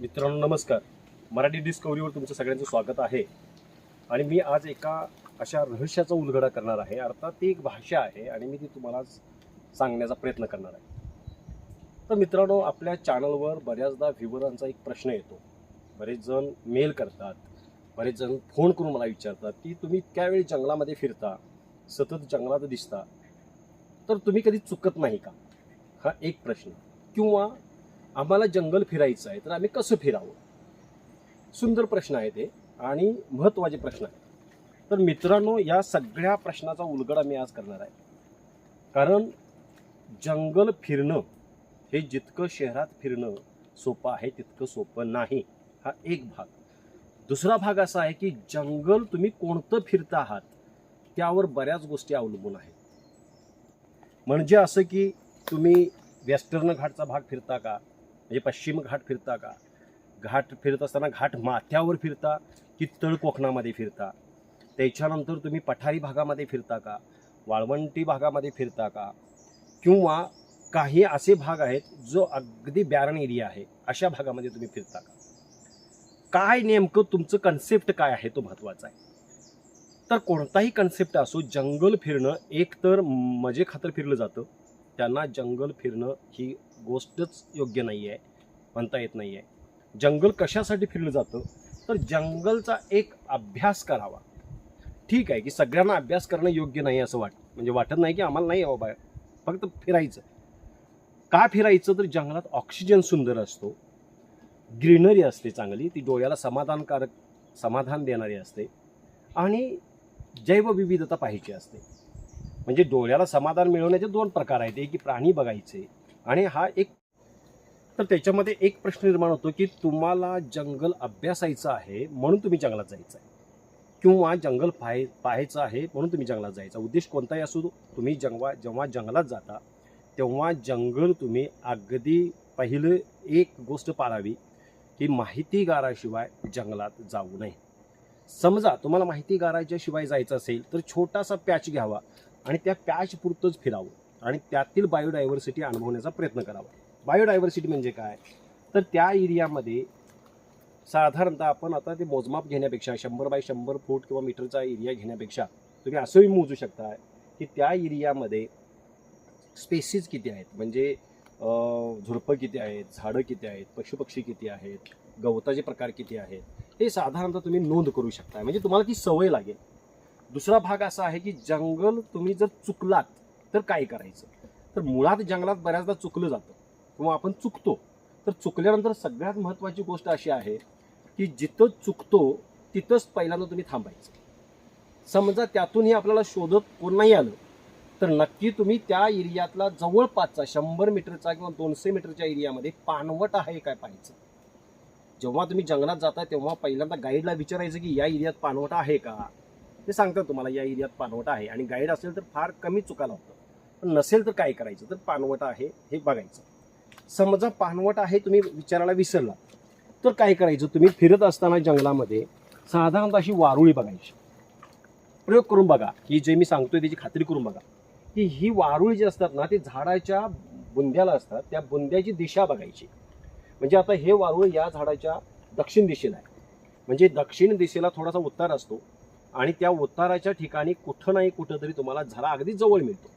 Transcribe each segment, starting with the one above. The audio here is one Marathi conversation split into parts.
मित्रांनो नमस्कार. मराठी डिस्कवरीवर तुमचं सगळ्यांचं स्वागत आहे. आणि मी आज एका अशा रहस्याचा उलगडा करणार आहे. अर्थात ती एक भाषा आहे आणि मी ती तुम्हाला सांगण्याचा प्रयत्न करणार आहे. तर मित्रांनो आपल्या चॅनलवर बऱ्याचदा व्ह्युवरांचा एक प्रश्न येतो. बरेच जण मेल करतात. बरेच जण फोन करून मला विचारतात की तुम्ही इतक्या वेळी जंगलामध्ये फिरता? सतत जंगलात दिसता? तर तुम्ही कधी चुकत नाही का? हा एक प्रश्न. किंवा आम्हाला जंगल फिरायचं आहे तर आम्ही कसं फिरावं? सुंदर प्रश्न आहे ते आणि महत्त्वाचे प्रश्न आहे तर मित्रांनो या सगळ्या प्रश्नाचा उलगडा मी आज करणार आहे. कारण जंगल फिरणं हे जितकं शहरात फिरणं सोपं आहे तितकं सोपं नाही हा एक भाग. दुसरा भाग असा आहे की जंगल तुम्ही कोणतं फिरता आहात त्यावर बऱ्याच गोष्टी अवलंबून आहेत. म्हणजे असं की तुम्ही वेस्टर्न घाटचा भाग फिरता का? म्हणजे पश्चिम घाट फिरता का? घाट फिरत असताना घाट माथ्यावर फिरता की तळ कोकणामध्ये फिरता? त्याच्यानंतर तुम्ही पठारी भागामध्ये फिरता का? वाळवंटी भागामध्ये फिरता का? किंवा काही असे भाग आहेत जो अगदी बॅरन एरिया आहे अशा भागामध्ये तुम्ही फिरता का? काय नेमकं तुमचं कन्सेप्ट काय आहे? तो महत्त्वाचा आहे. तर कोणताही कन्सेप्ट असो जंगल फिरणं एक तर मजे खातर फिरलं जातं. त्यांना जंगल फिरणं ही गोष्टच योग्य नाही आहे म्हणता येत नाही आहे जंगल कशासाठी फिरलं जातं? तर जंगलचा एक अभ्यास करावा. ठीक आहे की सगळ्यांना अभ्यास करणं योग्य नाही असं वाट म्हणजे वाटत नाही की आम्हाला नाही यावं बाहेर फक्त फिरायचं. का फिरायचं? तर जंगलात ऑक्सिजन सुंदर असतो. ग्रीनरी असते चांगली ती डोळ्याला समाधानकारक समाधान देणारी असते. आणि जैवविविधता पाहिजे असते. म्हणजे डोळ्याला समाधान मिळवण्याचे दोन प्रकार आहेत. एक की प्राणी बघायचे आणि हा एक तर त्याच्यामध्ये एक प्रश्न निर्माण होतो की तुम्हाला जंगल अभ्यासायचं आहे म्हणून तुम्ही जंगलात जायचं आहे. किंवा जंगल पाहाय पाहायचं आहे म्हणून तुम्ही जंगलात जायचा उद्देश कोणताही असो तुम्ही जंगवा जेव्हा जंगलात जाता तेव्हा जंगल तुम्ही अगदी पहिलं एक गोष्ट पाळावी की माहितीगाराशिवाय जंगलात जाऊ नये. समजा तुम्हाला माहिती शिवाय जायचं असेल तर छोटासा पॅच घ्यावा. आणि त्या पॅच पुरतंच फिरावं आणि त्यातील बायोडायव्हर्सिटी अनुभवण्याचा प्रयत्न करावा. बायोडायव्हर्सिटी म्हणजे काय? तर त्या एरियामध्ये साधारणतः आपण आता ते मोजमाप घेण्यापेक्षा शंभर बाय शंभर फूट किंवा मीटरचा एरिया घेण्यापेक्षा तुम्ही असंही मोजू शकता की त्या एरियामध्ये स्पेसीज किती आहेत? म्हणजे झुडपं किती आहेत? झाडं किती आहेत? पशुपक्षी किती आहेत? गवताचे प्रकार किती आहेत? हे साधारणतः तुम्ही नोंद करू शकता म्हणजे तुम्हाला ती सवय लागेल. दुसरा भाग असा आहे की जंगल तुम्ही जर चुकलात तर काय करायचं? तर मुळात जंगलात बऱ्याचदा चुकलं जातं. किंवा आपण चुकतो. तर चुकल्यानंतर सगळ्यात महत्त्वाची गोष्ट अशी आहे की जिथं चुकतो तिथंच पहिल्यांदा तुम्ही थांबायचं. समजा त्यातूनही आपल्याला शोधत कोण नाही आलं तर नक्की तुम्ही त्या एरियातला जवळपासचा शंभर मीटरचा किंवा दोनशे मीटरच्या एरियामध्ये पानवट आहे काय पाहायचं? जेव्हा तुम्ही जंगलात जाता तेव्हा पहिल्यांदा गाईडला विचारायचं की या एरियात पानवट आहे का? ते सांगतात तुम्हाला या एरियात पानवटा आहे आणि गाईड असेल तर फार कमी चुका होतं पण नसेल तर काय करायचं? तर पानवटा आहे हे बघायचं. समजा पानवट आहे तुम्ही विचारायला विसरला तर काय करायचं? तुम्ही फिरत असताना जंगलामध्ये साधारणतः अशी वारुळी बघायची. प्रयोग करून बघा. की जे मी सांगतोय त्याची खात्री करून बघा. की ही वारुळी जी असतात ना ती झाडाच्या बुंद्याला असतात. त्या बुंद्याची दिशा बघायची. म्हणजे आता हे वारुळ या झाडाच्या दक्षिण दिशेला आहे. म्हणजे दक्षिण दिशेला थोडासा उत्तर असतो. आणि त्या उताराच्या ठिकाणी कुठं नाही कुठं तरी तुम्हाला झरा अगदी जवळ मिळतो.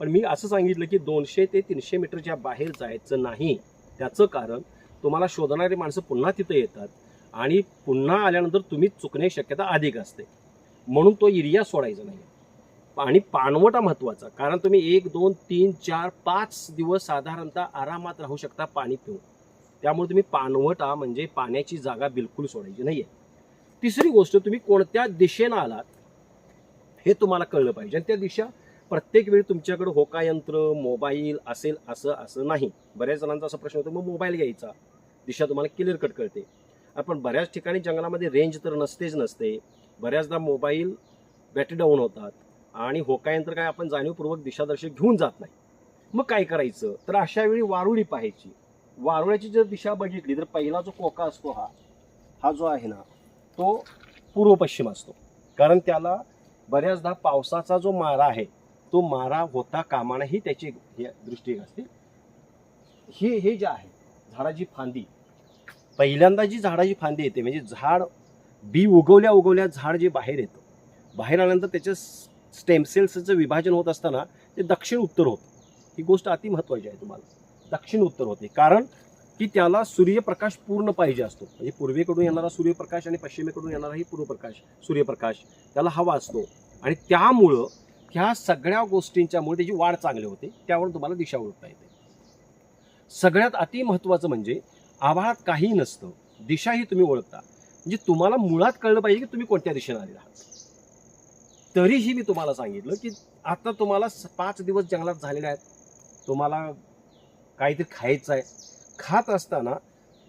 पण मी असं सांगितलं की दोनशे ते तीनशे मीटरच्या बाहेर जायचं नाही. त्याचं कारण तुम्हाला शोधणारी माणसं पुन्हा तिथं येतात आणि पुन्हा आल्यानंतर तुम्ही चुकण्याची शक्यता अधिक असते. म्हणून तो एरिया सोडायचा नाही. आणि पाणवटा महत्त्वाचा कारण तुम्ही एक दोन तीन चार पाच दिवस साधारणतः आरामात राहू शकता पाणी पिऊन. त्यामुळे तुम्ही पाणवटा म्हणजे पाण्याची जागा बिलकुल सोडायची नाही आहे तिसरी गोष्ट तुम्ही कोणत्या दिशेनं आलात हे तुम्हाला कळलं पाहिजे. आणि त्या दिशा प्रत्येक वेळी तुमच्याकडे होकायंत्र मोबाईल असेल असं असं नाही. बऱ्याच जणांचा असा प्रश्न होतो मग मोबाईल घ्यायचा. दिशा तुम्हाला क्लिअर कट कळते. आपण बऱ्याच ठिकाणी जंगलामध्ये रेंज तर नसतेच नसते. बऱ्याचदा मोबाईल बॅटरी डाऊन होतात. आणि होकायंत्र काय आपण जाणीवपूर्वक दिशादर्शक घेऊन जात नाही. मग काय करायचं? तर अशा वेळी वारुळी पाहायची. वारुळ्याची जर दिशा बघितली तर पहिला जो कोका असतो हा हा जो आहे ना तो पूर्व पश्चिम असतो. कारण त्याला बऱ्याचदा पावसाचा जो मारा आहे तो मारा होता कामा ही त्याची हे दृष्टी असते. हे हे जे आहे झाडाची फांदी पहिल्यांदा जी झाडाची फांदी येते म्हणजे झाड बी उगवल्या उगवल्या झाड जे बाहेर येतं बाहेर आल्यानंतर त्याच्या स्टेमसेल्सचं विभाजन होत असताना ते दक्षिण उत्तर होतं. ही गोष्ट अति महत्त्वाची आहे तुम्हाला. दक्षिण उत्तर होते. कारण की त्याला सूर्यप्रकाश पूर्ण पाहिजे असतो. म्हणजे पूर्वेकडून येणारा सूर्यप्रकाश आणि पश्चिमेकडून येणाराही पूर्वप्रकाश सूर्यप्रकाश त्याला हवा असतो. आणि त्यामुळं ह्या सगळ्या गोष्टींच्यामुळे त्याची वाढ चांगली होते. त्यावरून तुम्हाला दिशा ओळखता येते. सगळ्यात अति महत्त्वाचं म्हणजे आभाळात काही नसतं. दिशाही तुम्ही ओळखता. म्हणजे तुम्हाला मुळात कळलं पाहिजे की तुम्ही कोणत्या दिशेने आलेला आहात. तरीही मी तुम्हाला सांगितलं की आता तुम्हाला पाच दिवस जंगलात झालेले आहेत. तुम्हाला काहीतरी खायचं आहे. खात असताना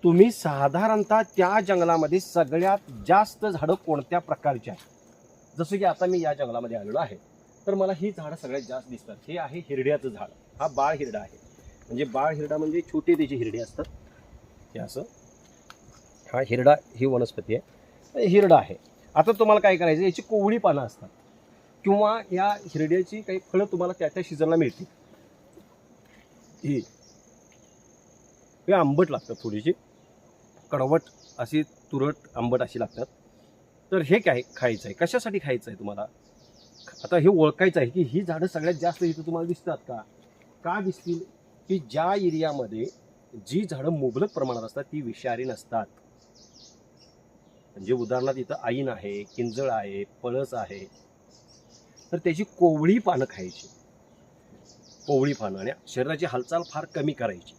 तुम्ही साधारणतः त्या जंगलामध्ये सगळ्यात जास्त झाडं कोणत्या प्रकारची आहेत? जसं की आता मी या जंगलामध्ये आलेलो आहे तर मला ही झाडं सगळ्यात जास्त दिसतात. हे आहे हिरड्याचं झाड. हा बाळ हिरडा आहे. म्हणजे बाळ हिरडा म्हणजे छोटे त्याची हिरडे असतात. हे असं. हा हिरडा ही वनस्पती आहे. हिरडा आहे. आता तुम्हाला काय करायचं याची कोवळी पानं असतात. किंवा या हिरड्याची काही फळं तुम्हाला त्या त्या सीझनला मिळतील. ही. हे आंबट लागतात थोडीशी. कडवट अशी तुरट आंबट अशी लागतात. तर हे काय खायचं आहे कशासाठी खायचं आहे तुम्हाला? आता हे ओळखायचं आहे की ही झाडं सगळ्यात जास्त इथं तुम्हाला दिसतात का? का दिसतील? की ज्या एरियामध्ये जी झाडं मुबलक प्रमाणात असतात ती विषारी नसतात. म्हणजे उदाहरणार्थ इथं आईन आहे किंजळ आहे पळस आहे. तर त्याची कोवळी पानं खायची. कोवळी पानं आणि शरीराची हालचाल फार कमी करायची.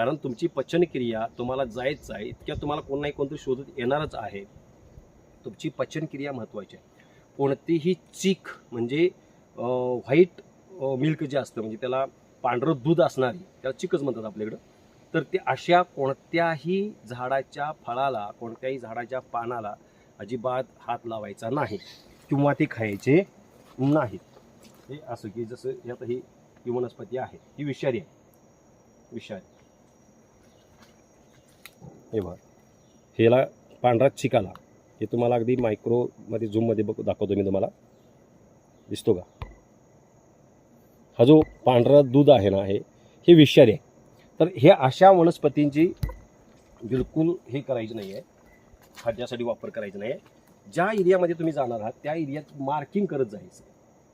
कारण तुमची पचनक्रिया तुम्हाला जायचं आहे इतक्या तुम्हाला कोण नाही कोणतरी शोधत येणारच आहे. तुमची पचनक्रिया महत्त्वाची आहे. कोणतीही चीक म्हणजे व्हाईट मिल्क जे असतं म्हणजे त्याला पांढरं दूध असणारी त्याला चिकच म्हणतात आपल्याकडं तर ते अशा कोणत्याही झाडाच्या फळाला कोणत्याही झाडाच्या पानाला अजिबात हात लावायचा नाही किंवा ते खायचे नाहीत. हे असं की जसं यात ही ही वनस्पती आहे ही विषारी आहे. विषारी. हे बघ. ह्याला पांढरा चिकाला हे तुम्हाला अगदी मायक्रोमध्ये झूममध्ये बघ दाखवतो मी तुम्हाला. दिसतो का? हा जो पांढरा दूध आहे ना हे हे विषारी आहे. तर हे अशा वनस्पतींची बिलकुल हे करायची नाही आहे खाद्यासाठी वापर करायचा नाही आहे ज्या एरियामध्ये तुम्ही जाणार आहात त्या एरियात मार्किंग करत जायचं.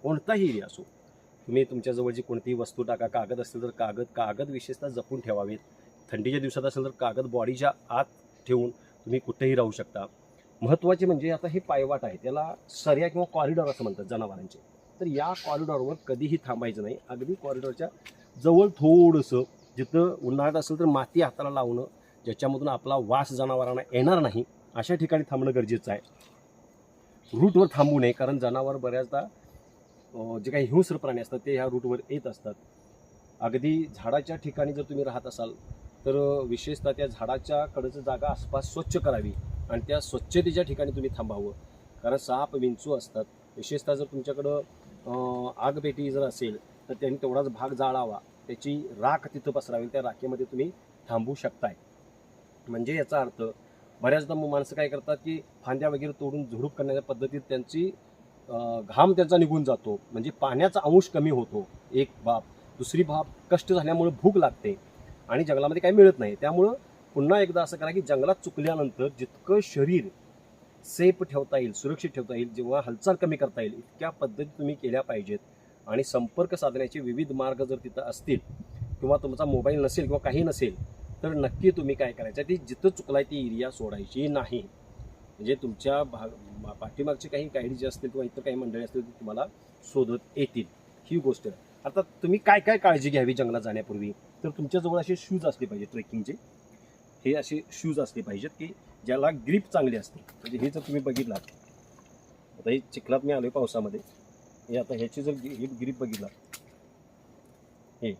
कोणताही एरिया असो. तुम्ही तुमच्याजवळची कोणतीही वस्तू टाका कागद असेल तर कागद कागद विशेषतः जपून ठेवावेत. थंडीच्या दिवसात असेल तर कागद बॉडीच्या आत ठेवून तुम्ही कुठेही राहू शकता. महत्त्वाचे म्हणजे आता हे पायवाट आहे. त्याला सर्या किंवा कॉरिडॉर असं म्हणतात जनावरांचे. तर या कॉरिडॉरवर कधीही थांबायचं नाही. अगदी कॉरिडॉरच्या जवळ थोडंसं जिथं उन्हाळ्यात असेल तर माती हाताला लावणं ज्याच्यामधून आपला वास जनावरांना येणार नाही अशा ठिकाणी थांबणं गरजेचं आहे. रूटवर थांबू नये कारण जनावर बऱ्याचदा जे काही हिंस्र प्राणी असतात ते ह्या रूटवर येत असतात. अगदी झाडाच्या ठिकाणी जर तुम्ही राहत असाल तर विशेषतः त्या झाडाच्या कडचं जागा आसपास स्वच्छ करावी आणि त्या स्वच्छतेच्या ठिकाणी तुम्ही थांबावं. कारण साप विंचू असतात. विशेषतः जर तुमच्याकडं आगपेटी जर असेल तर त्यांनी तेवढाच भाग जाळावा. त्याची राख तिथं पसरावी त्या राखेमध्ये तुम्ही थांबू शकताय. म्हणजे याचा अर्थ बऱ्याचदा मग माणसं काय करतात की फांद्या वगैरे तोडून झुडूप करण्याच्या पद्धतीत त्यांची घाम त्यांचा निघून जातो. म्हणजे पाण्याचा अंश कमी होतो. एक बाब. दुसरी बाब कष्ट झाल्यामुळे भूक लागते. आणि जंगलामध्ये काही मिळत नाही. त्यामुळं पुन्हा एकदा असं करा की जंगलात चुकल्यानंतर जितकं शरीर सेफ ठेवता येईल सुरक्षित ठेवता येईल जेव्हा हालचाल कमी करता येईल इतक्या पद्धती तुम्ही केल्या पाहिजेत. आणि संपर्क साधण्याचे विविध मार्ग जर तिथं असतील किंवा तुमचा मोबाईल नसेल किंवा काही नसेल तर नक्की तुम्ही काय करायचं ती जिथं चुकलाय ती एरिया सोडायची नाही. म्हणजे तुमच्या भाग पाठीमागचे काही गाईड जे असतील किंवा इतर काही मंडळी असतील ते तुम्हाला शोधत येतील. ही गोष्ट. आता तुम्ही काय काय काळजी घ्यावी जंगलात जाण्यापूर्वी? तर तुमच्याजवळ असे शूज असले पाहिजे ट्रेकिंगचे हे असे शूज असले पाहिजेत की ज्याला ग्रीप चांगली असते म्हणजे हे जर तुम्ही बघितलात आता हे चिखलात मी आलोय पावसामध्ये. हे आता ह्याची जर हे ही ग्रीप बघितला हे.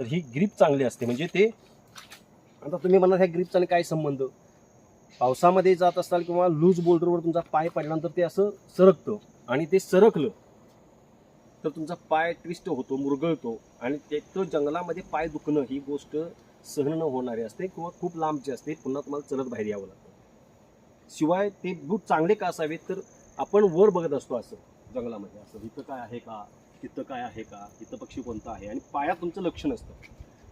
तर ही ग्रीप चांगली असते. म्हणजे ते आता तुम्ही म्हणाल ह्या ग्रीपचा आणि काय संबंध? पावसामध्ये जात असाल किंवा लूज बोल्डरवर तुमचा पाय पडल्यानंतर ते असं सरकतं आणि ते सरकलं. तर तुमचा पाय ट्विस्ट होतो मुरगळतो आणि ते तो जंगलामध्ये पाय दुखणं ही गोष्ट सहन न होणारी असते किंवा खूप लांबची असते. पुन्हा तुम्हाला चलत बाहेर यावं लागतं. शिवाय ते बूट चांगले का असावेत? तर आपण वर बघत असतो असं जंगलामध्ये. असं इथं काय आहे का? तिथं काय आहे का? तिथं पक्षी कोणता आहे? आणि पायात तुमचं लक्ष नसतं.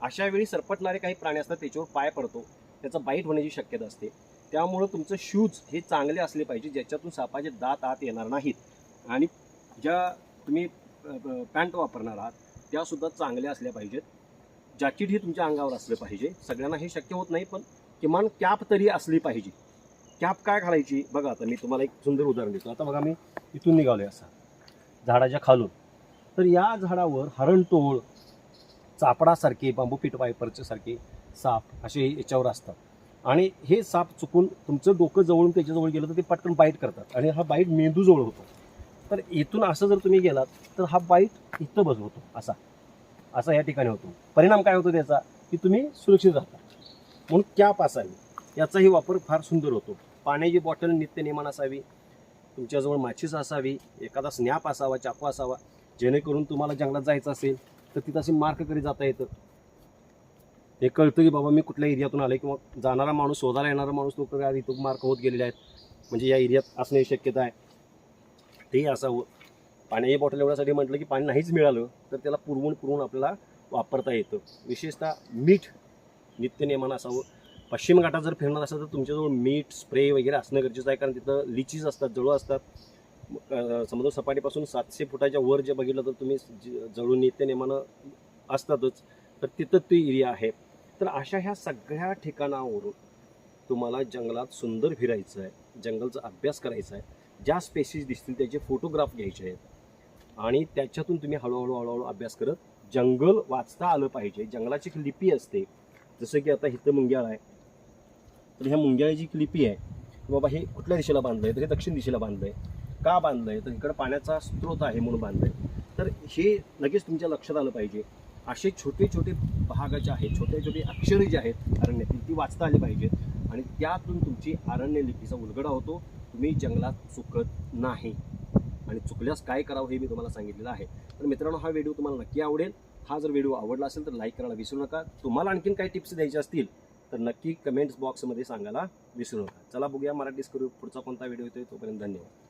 अशा वेळी सरपटणारे काही प्राणी असतात त्याच्यावर पाय पडतो. त्याचा बाईट होण्याची शक्यता असते. त्यामुळं तुमचं शूज हे चांगले असले पाहिजे ज्याच्यातून सापाचे दात आत येणार नाहीत. आणि ज्या तुम्ही पॅन्ट वापरणार आहात त्यासुद्धा चांगल्या असल्या पाहिजेत. जॅकेट हे तुमच्या अंगावर असलं पाहिजे. सगळ्यांना हे शक्य होत नाही पण किमान कॅप तरी असली पाहिजे. कॅप काय घालायची? बघा आता मी तुम्हाला एक सुंदर उदाहरण देतो. आता बघा मी इथून निघालोय असा. झाडाच्या खालून. तर या झाडावर हरणटोळ चापडासारखे बांबू पीठ वायपरचे सारखे साप असे याच्यावर असतात. आणि हे साप चुकून तुमचं डोकं जवळून त्याच्याजवळ गेलं तर ते पटकन बाईट करतात. आणि हा बाईट मेंदूजवळ होतो. तर इथून असं जर तुम्ही गेलात तर हा बाईट इथं बस होतो असा. असा या ठिकाणी होतो. परिणाम काय होतो त्याचा? की तुम्ही सुरक्षित राहता. म्हणून कॅप असावी. याचाही वापर फार सुंदर होतो. पाण्याची बॉटल नित्यनेमान असावी. तुमच्याजवळ माचीस असावी. एखादा स्नॅप असावा चाकू असावा. जेणेकरून तुम्हाला जंगलात जायचं असेल तर तिथं असे मार्क करी जाता येतं हे कळतं की बाबा मी कुठल्या एरियातून आलोय किंवा जाणारा माणूस शोधायला येणारा माणूस लोक आज इथं मार्क होत गेलेले आहेत. म्हणजे या एरियात असण्याची शक्यता आहे. तेही असावं पाण्याची बॉटल एवढ्यासाठी म्हटलं की पाणी नाहीच मिळालं तर त्याला पुरवून पुरवून आपल्याला वापरता येतं. विशेषतः मीठ नित्यनेमानं असावं. पश्चिम घाटात जर फिरणार असेल तर तुमच्याजवळ मीठ स्प्रे वगैरे असणं गरजेचं आहे कारण तिथं लिचीज असतात जळू असतात. समुद्र सपाटीपासून सातशे फुटाच्या वर जे बघितलं तर तुम्ही ज- जळू नित्यनेमानं असतातच तर तिथं ती एरिया आहे. तर अशा ह्या सगळ्या ठिकाणावरून तुम्हाला जंगलात सुंदर फिरायचं आहे. जंगलचा अभ्यास करायचा आहे. ज्या स्पेसीज दिसतील त्याचे फोटोग्राफ घ्यायचे आहेत. आणि त्याच्यातून तुम्ही हळूहळू हळूहळू अभ्यास करत जंगल वाचता आलं पाहिजे. जंगलाची एक लिपी असते. जसं की आता इथं मुंग्याळ आहे. तर ह्या मुंग्याळीची एक लिपी आहे. की बाबा हे कुठल्या दिशेला बांधलं आहे तर हे दक्षिण दिशेला बांधलं आहे का बांधलं आहे तर इकडं पाण्याचा स्रोत आहे म्हणून बांधलं आहे तर हे लगेच तुमच्या लक्षात आलं पाहिजे. असे छोटे छोटे भाग जे आहेत. छोटे छोटे अक्षरे जे आहेत अरण्यातील ती वाचता आली पाहिजेत. आणि त्यातून तुमची अरण्य लिपीचा उलगडा होतो. तुम्ही जंगलात चुकत नाही. आणि चुकल्यास काय करावं हे मी तुम्हाला सांगितलेलं आहे. तर मित्रांनो हा व्हिडिओ तुम्हाला नक्की आवडेल. हा जर व्हिडिओ आवडला असेल तर लाईक करायला विसरू नका. तुम्हाला आणखीन काही टिप्स द्यायचे असतील तर नक्की कमेंट्स बॉक्समध्ये सांगायला विसरू नका. चला बघूया मराठी करू पुढचा कोणता व्हिडिओ येतोय तोपर्यंत धन्यवाद.